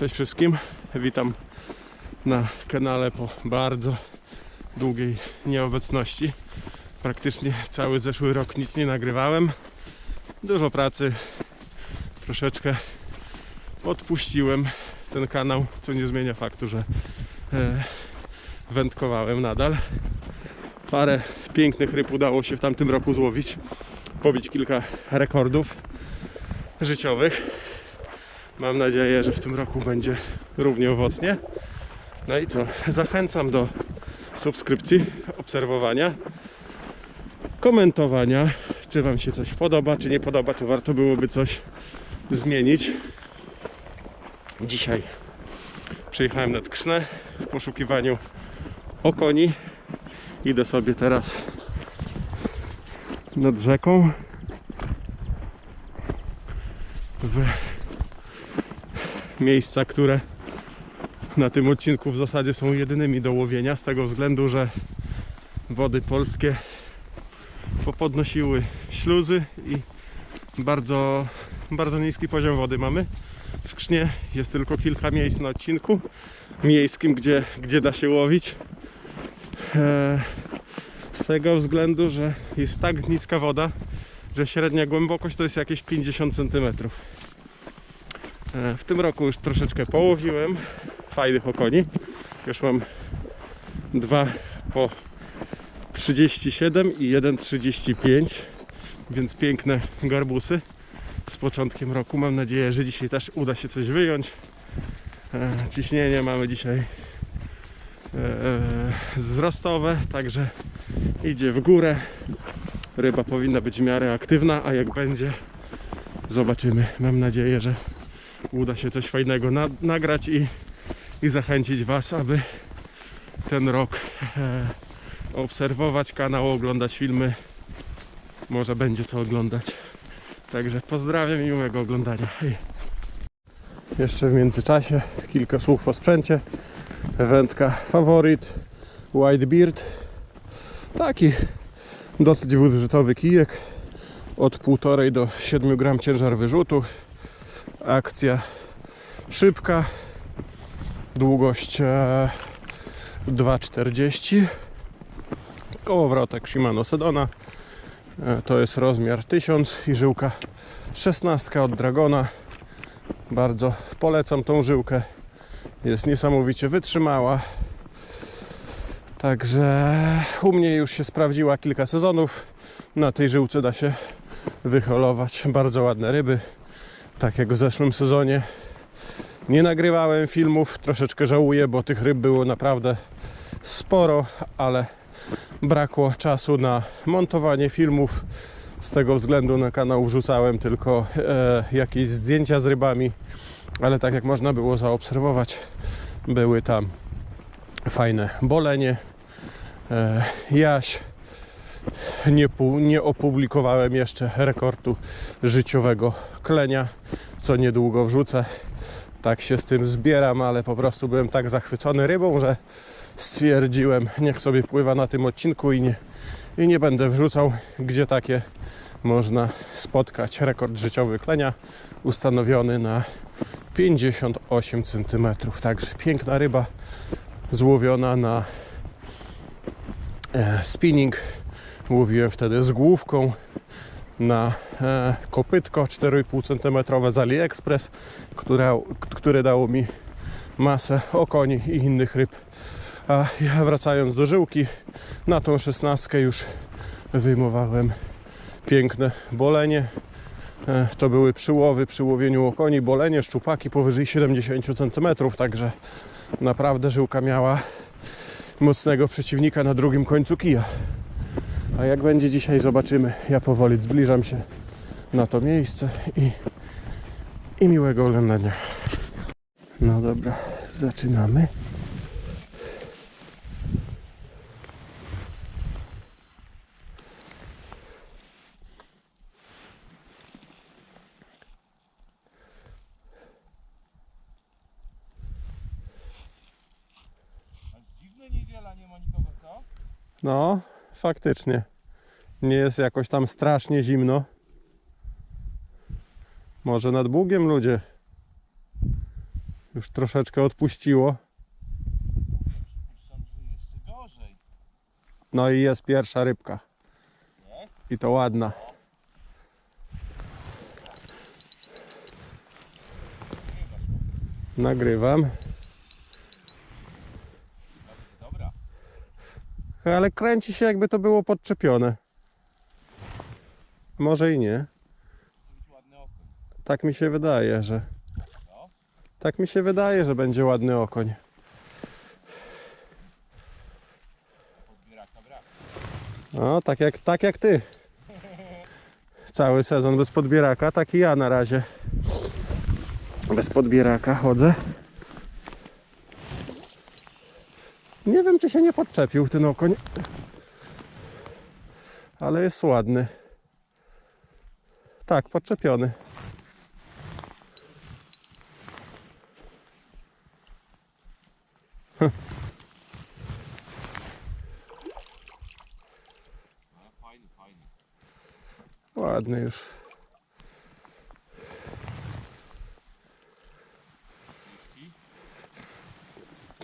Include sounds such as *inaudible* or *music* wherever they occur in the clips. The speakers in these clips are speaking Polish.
Cześć wszystkim, witam na kanale po bardzo długiej nieobecności. Praktycznie cały zeszły rok nic nie nagrywałem. Dużo pracy, troszeczkę odpuściłem ten kanał, co nie zmienia faktu, że e, wędkowałem nadal. Parę pięknych ryb udało się w tamtym roku złowić, pobić kilka rekordów życiowych. Mam nadzieję, że w tym roku będzie równie owocnie. No i co? Zachęcam do subskrypcji, obserwowania, komentowania, czy Wam się coś podoba, czy nie podoba, czy warto byłoby coś zmienić. Dzisiaj przyjechałem nad Krisznę w poszukiwaniu okoni. Idę sobie teraz nad rzeką w miejsca, które na tym odcinku w zasadzie są jedynymi do łowienia z tego względu, że wody polskie popodnosiły śluzy i bardzo, bardzo niski poziom wody mamy. W Krznie jest tylko kilka miejsc na odcinku miejskim, gdzie, gdzie da się łowić. Eee, z tego względu, że jest tak niska woda, że średnia głębokość to jest jakieś 50 cm. E, W tym roku już troszeczkę połowiłem fajnych okoni. Już mam dwa po 37 i jeden 35, więc piękne garbusy z początkiem roku. Mam nadzieję, że dzisiaj też uda się coś wyjąć. E, Ciśnienie mamy dzisiaj e, wzrostowe, także idzie w górę. Ryba powinna być w miarę aktywna, a jak będzie, zobaczymy. Mam nadzieję, że uda się coś fajnego na, nagrać i, i zachęcić Was, aby ten rok e, obserwować kanał, oglądać filmy. Może będzie co oglądać. Także pozdrawiam i miłego oglądania. Hej. Jeszcze w międzyczasie kilka słów o sprzęcie. Wędka Favorit Whitebeard. Taki dosyć budżetowy kijek. Od 1,5 do 7 gram ciężar wyrzutu akcja szybka. Długość e, 2,40 kołowrotek Shimano Sedona. E, to jest rozmiar 1000 i żyłka 16 od Dragona. Bardzo polecam tą żyłkę. Jest niesamowicie wytrzymała. Także u mnie już się sprawdziła kilka sezonów. Na tej żyłce da się wyholować bardzo ładne ryby tak jak w zeszłym sezonie. Nie nagrywałem filmów, troszeczkę żałuję, bo tych ryb było naprawdę sporo, ale brakło czasu na montowanie filmów. Z tego względu na kanał wrzucałem tylko e, jakieś zdjęcia z rybami, ale tak jak można było zaobserwować, były tam fajne bolenie, e, jaś. Nie, nie opublikowałem jeszcze rekordu życiowego klenia, co niedługo wrzucę. Tak się z tym zbieram, ale po prostu byłem tak zachwycony rybą, że stwierdziłem, niech sobie pływa na tym odcinku i nie, i nie będę wrzucał, gdzie takie można spotkać. Rekord życiowy klenia ustanowiony na 58 cm. Także piękna ryba złowiona na e, spinning. Łowiłem wtedy z główką na e, kopytko 4,5 cm z AliExpress, które, które dało mi masę okoni i innych ryb. A ja wracając do żyłki, na tą szesnastkę już wyjmowałem piękne bolenie. E, to były przyłowy przy łowieniu okoni, bolenie, szczupaki powyżej 70 cm, także naprawdę żyłka miała mocnego przeciwnika na drugim końcu kija. A jak będzie dzisiaj, zobaczymy. Ja powoli zbliżam się na to miejsce i, i miłego oglądania. No dobra, zaczynamy. Dziwne niedziela nie ma nikogo, co? No, faktycznie. Nie jest jakoś tam strasznie zimno. Może nad Bugiem ludzie Już troszeczkę odpuściło. No i jest pierwsza rybka. I to ładna. Nagrywam. Ale kręci się jakby to było podczepione. Może i nie. Tak mi się wydaje, że. Tak mi się wydaje, że będzie ładny okoń. No, tak jak, tak jak ty. Cały sezon bez podbieraka, tak i ja na razie. Bez podbieraka chodzę. Nie wiem, czy się nie podczepił ten okoń. Ale jest ładny. Tak, podczepiony. Fajny, *laughs* fajny. Ładny już.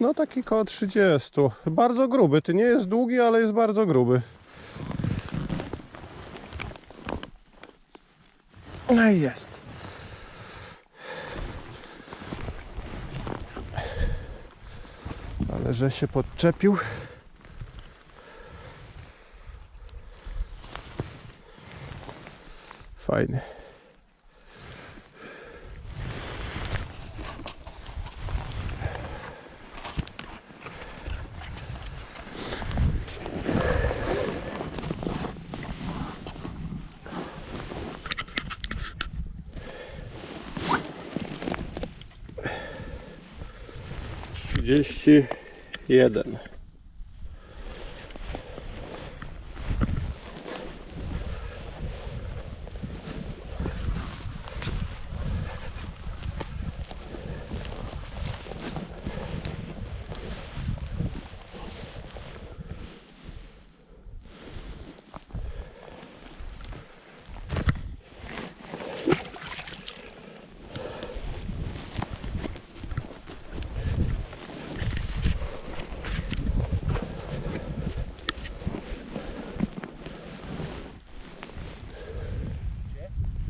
No taki koło 30. Bardzo gruby. Ty nie jest długi, ale jest bardzo gruby. No i jest. Ale że się podczepił. Fajny. 31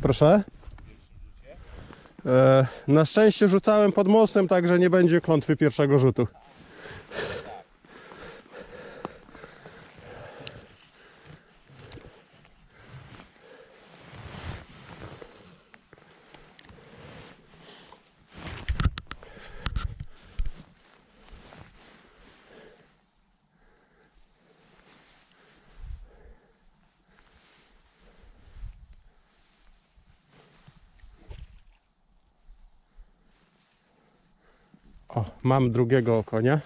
Proszę? E, na szczęście rzucałem pod mostem, także nie będzie klątwy pierwszego rzutu. O, mam drugiego konia,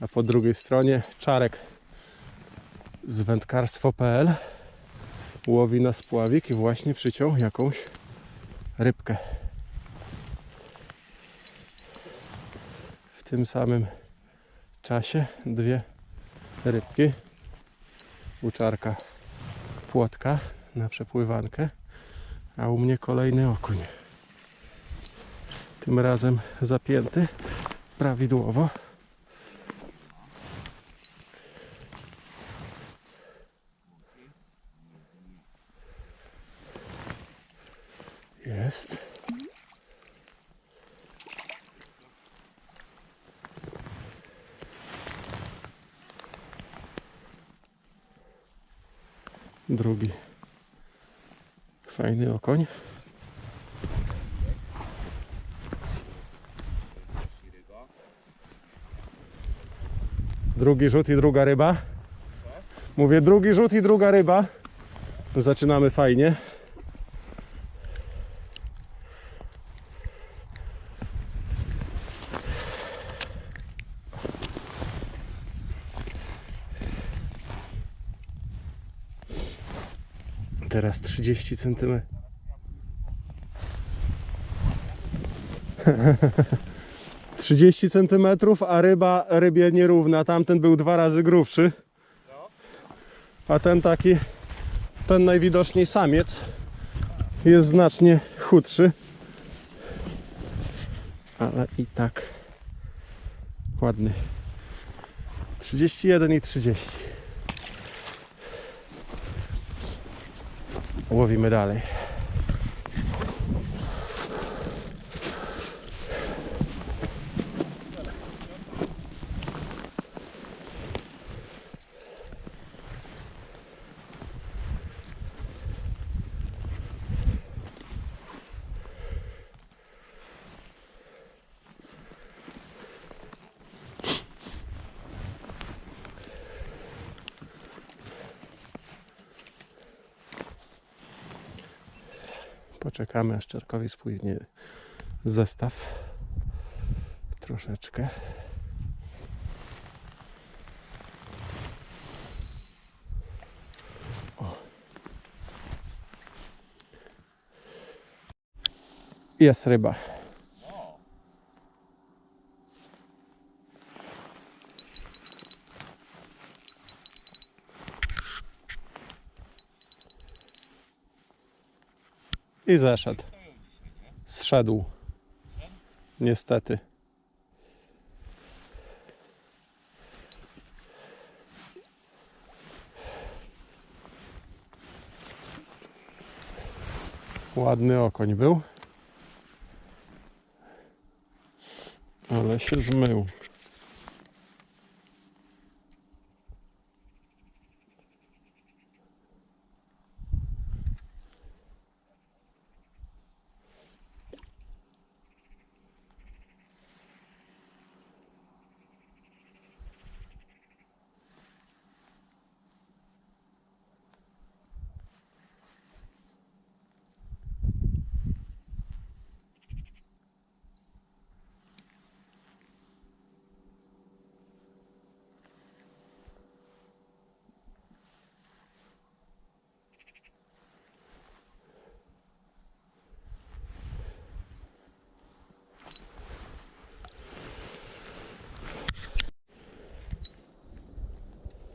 a po drugiej stronie Czarek z wędkarstwo.pl łowi na spławik i właśnie przyciął jakąś rybkę. W tym samym czasie dwie rybki. U Czarka płotka na przepływankę, a u mnie kolejny okuń. Tym razem zapięty prawidłowo. Jest. Drugi fajny okoń. Drugi rzut i druga ryba. Mówię drugi rzut i druga ryba. No, zaczynamy fajnie. Teraz 30 centymetrów. *laughs* 30 cm, a ryba rybie nierówna. Tamten był dwa razy grubszy. A ten taki, ten najwidoczniej samiec jest znacznie chudszy. Ale i tak ładny. 31 i 30. Łowimy dalej. Poczekamy aż Czarkowi spłynie zestaw. Troszeczkę. O. Jest ryba. I zeszedł. Zszedł. Niestety. Ładny okoń był. Ale się zmył.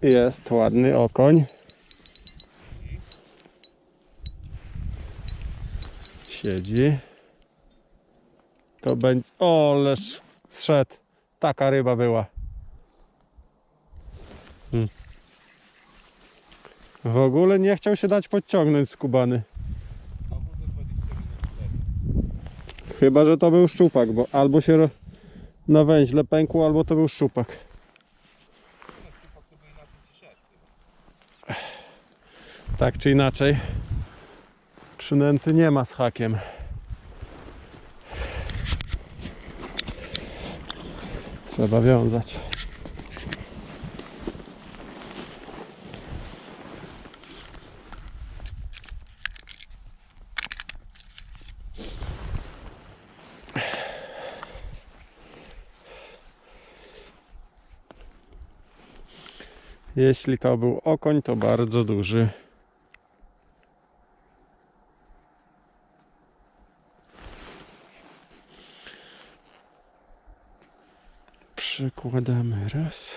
Jest ładny okoń. Siedzi. To będzie. O, leż zszedł. Taka ryba była. Hmm. W ogóle nie chciał się dać podciągnąć skubany. znowu ze 20 minut przed. Chyba, że to był szczupak, bo albo się na węźle pękło, albo to był szczupak. Chyba to by inaczej ci szedł chyba. Tak czy inaczej, przynęty nie ma z hakiem. Trzeba wiązać. Jeśli to był okoń, to bardzo duży. Przykładamy raz,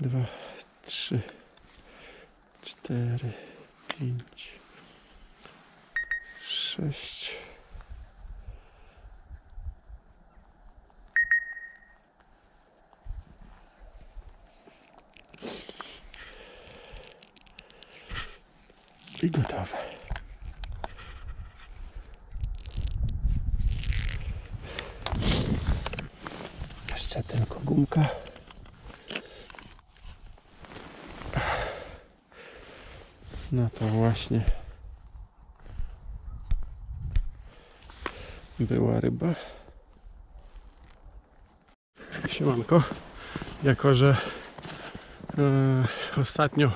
dwa, trzy, cztery, pięć, sześć. I gotowe. Jeszcze tylko gumka. No to właśnie była ryba. Siemanko. Jako, że e, ostatnio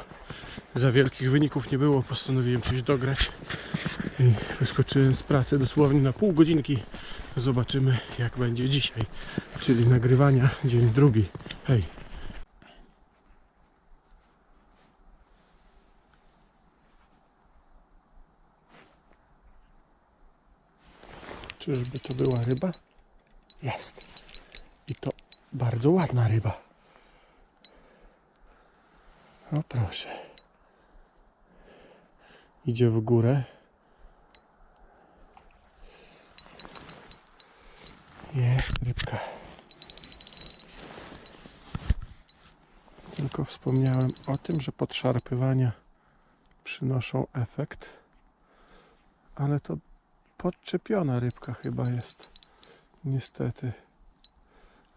za wielkich wyników nie było, postanowiłem coś dograć. I wyskoczyłem z pracy dosłownie na pół godzinki. Zobaczymy jak będzie dzisiaj, czyli nagrywania dzień drugi. Hej. Czyżby to była ryba? Jest. I to bardzo ładna ryba. O proszę. Idzie w górę. Jest rybka. Tylko wspomniałem o tym, że podszarpywania przynoszą efekt, ale to podczepiona rybka chyba jest. Niestety.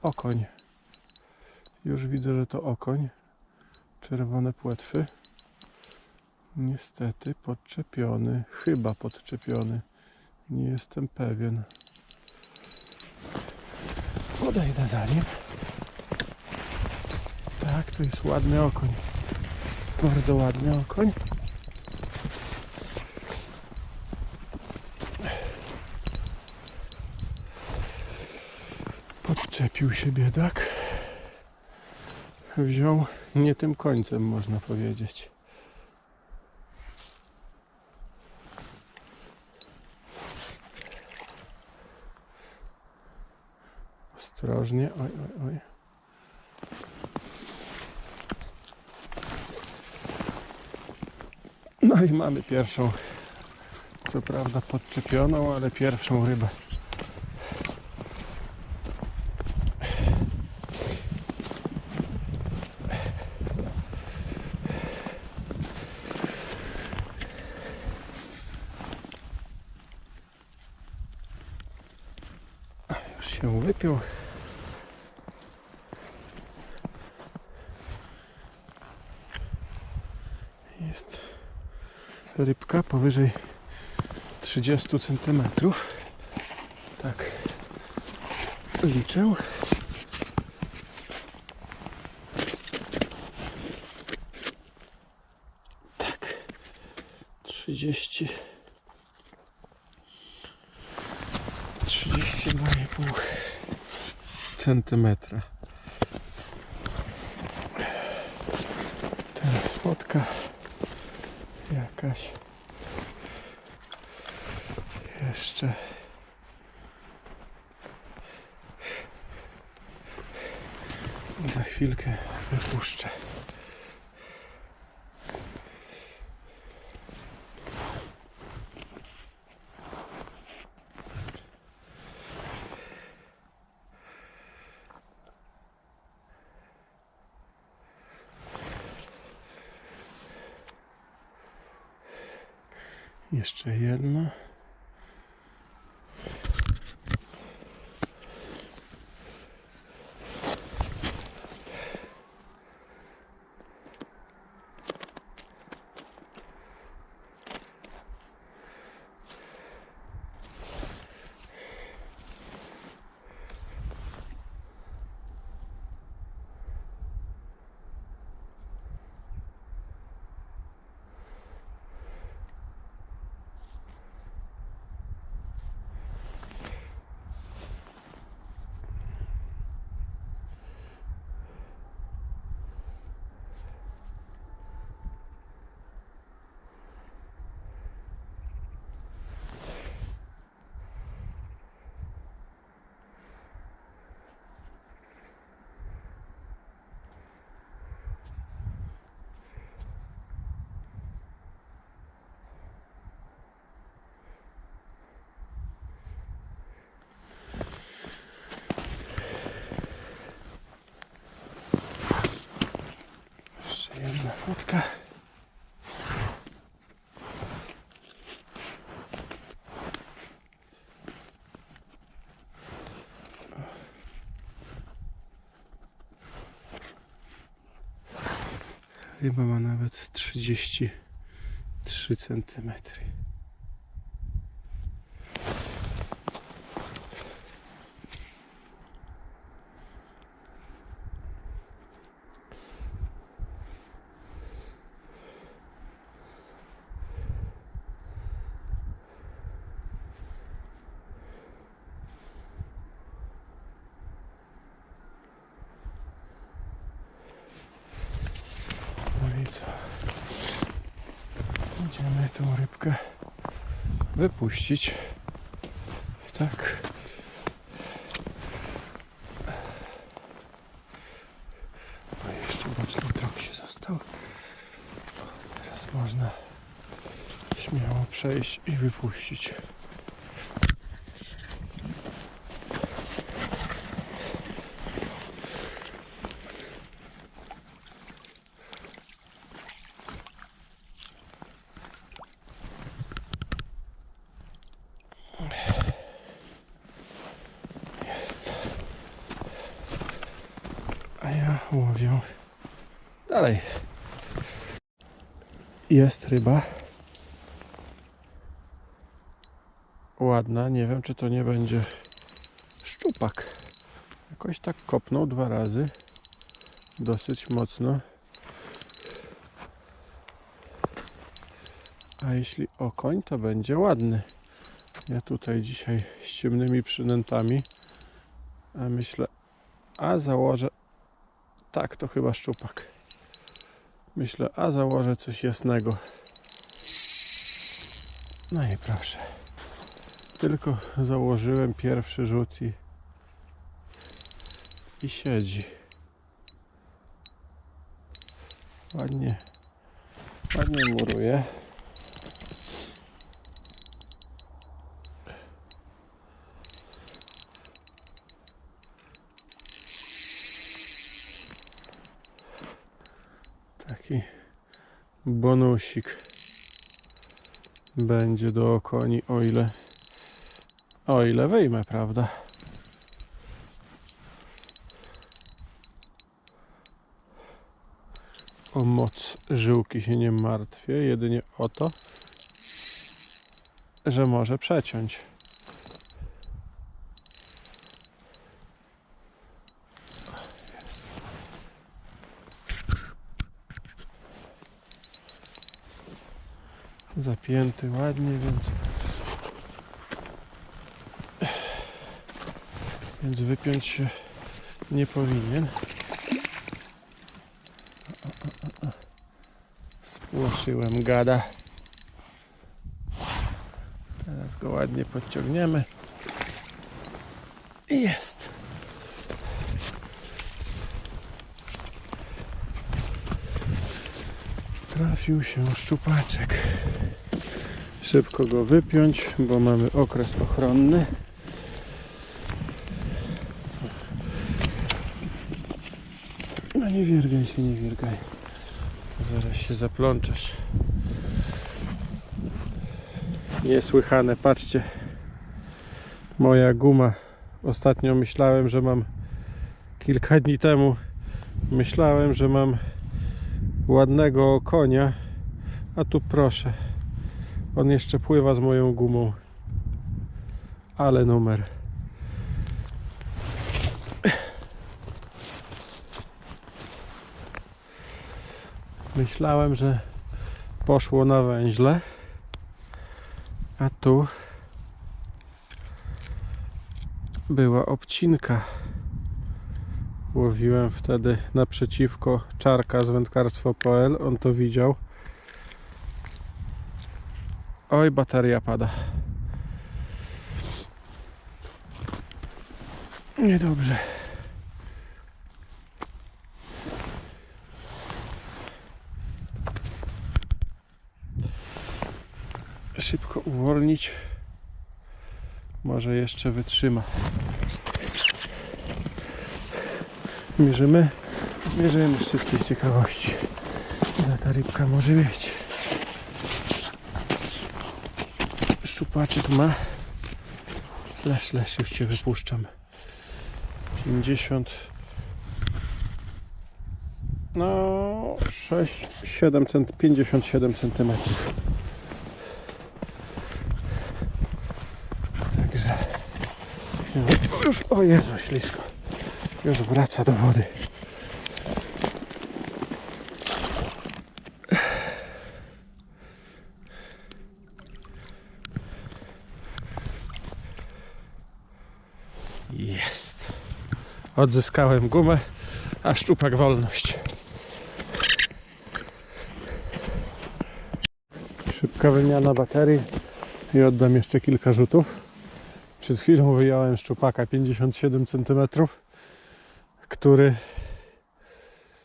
Okoń. Już widzę, że to okoń. Czerwone płetwy. Niestety podczepiony. Chyba podczepiony. Nie jestem pewien. Podejdę za nim. Tak, to jest ładny okoń. Bardzo ładny okoń. Podczepił się biedak. Wziął nie tym końcem, można powiedzieć. Ostrożnie, oj, oj, oj. No i mamy pierwszą, co prawda podczepioną, ale pierwszą rybę. Już się wypiął. Rybka powyżej 30 cm. Tak liczę. Tak. 30 32,5 centymetra. Teraz fotka jakaś. Jeszcze. Za chwilkę wypuszczę. Jeszcze jedno. Jeszcze fotka. Ryba ma nawet 33 centymetry. Co? Będziemy tą rybkę wypuścić. Tak. A jeszcze boczny trok się został. Teraz można śmiało przejść i wypuścić. łowią. Dalej. Jest ryba. Ładna, nie wiem czy to nie będzie szczupak. Jakoś tak kopnął dwa razy. Dosyć mocno. A jeśli okoń, to będzie ładny. Ja tutaj dzisiaj z ciemnymi przynętami. A myślę, a założę. Tak, to chyba szczupak. Myślę, a założę coś jasnego. No i proszę. Tylko założyłem pierwszy rzut i, i siedzi. Ładnie, ładnie muruje. Taki bonusik będzie do okoni, o ile, o ile wyjmę, prawda? O moc żyłki się nie martwię, jedynie o to, że może przeciąć. Zapięty ładnie, więc więc wypiąć się nie powinien. Spłoszyłem gada. Teraz go ładnie podciągniemy. I jest. Trafił się szczupaczek. Szybko go wypiąć, bo mamy okres ochronny. No nie wiergaj się, nie wiergaj. Zaraz się zaplączesz. Niesłychane, patrzcie. Moja guma. Ostatnio myślałem, że mam kilka dni temu myślałem, że mam ładnego konia, a tu proszę. On jeszcze pływa z moją gumą. Ale numer. Myślałem, że poszło na węźle, a tu była obcinka. Łowiłem wtedy naprzeciwko czarka z wędkarstwo.pl. On to widział. Oj, bateria pada. Niedobrze. Szybko uwolnić. Może jeszcze wytrzyma. Mierzymy. Mierzymy z czystej ciekawości. Ile ta rybka może mieć. Szczupaczek ma. Lesz, lesz, już Cię wypuszczam. 50. No, 6, 7 cent, 57 centymetrów. Także już, o Jezu, ślisko. Już wraca do wody. Jest. Odzyskałem gumę, a szczupak wolność. Szybka wymiana baterii i oddam jeszcze kilka rzutów. Przed chwilą wyjąłem szczupaka 57 cm, który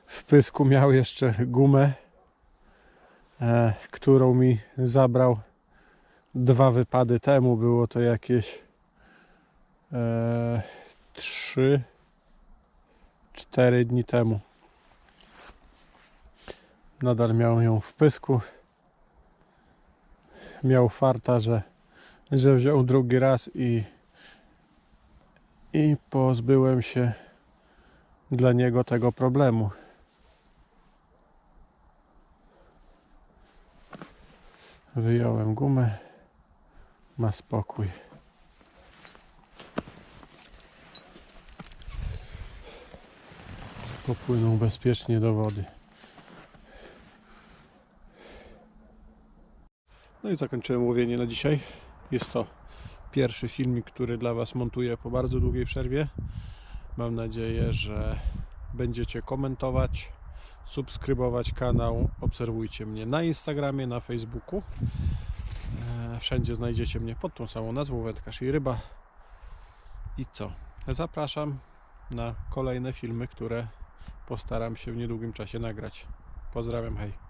w pysku miał jeszcze gumę, e, którą mi zabrał dwa wypady temu. Było to jakieś e, 3 4 dni temu. Nadal miał ją w pysku. Miał farta, że, że wziął drugi raz i, i pozbyłem się dla niego tego problemu. Wyjąłem gumę, ma spokój. Popłynął bezpiecznie do wody. No i zakończyłem łowienie na dzisiaj. Jest to pierwszy filmik, który dla Was montuję po bardzo długiej przerwie. Mam nadzieję, że będziecie komentować, subskrybować kanał. Obserwujcie mnie na Instagramie, na Facebooku. E, Wszędzie znajdziecie mnie pod tą samą nazwą Wędkarz i Ryba. I co? Zapraszam na kolejne filmy, które postaram się w niedługim czasie nagrać. Pozdrawiam, hej.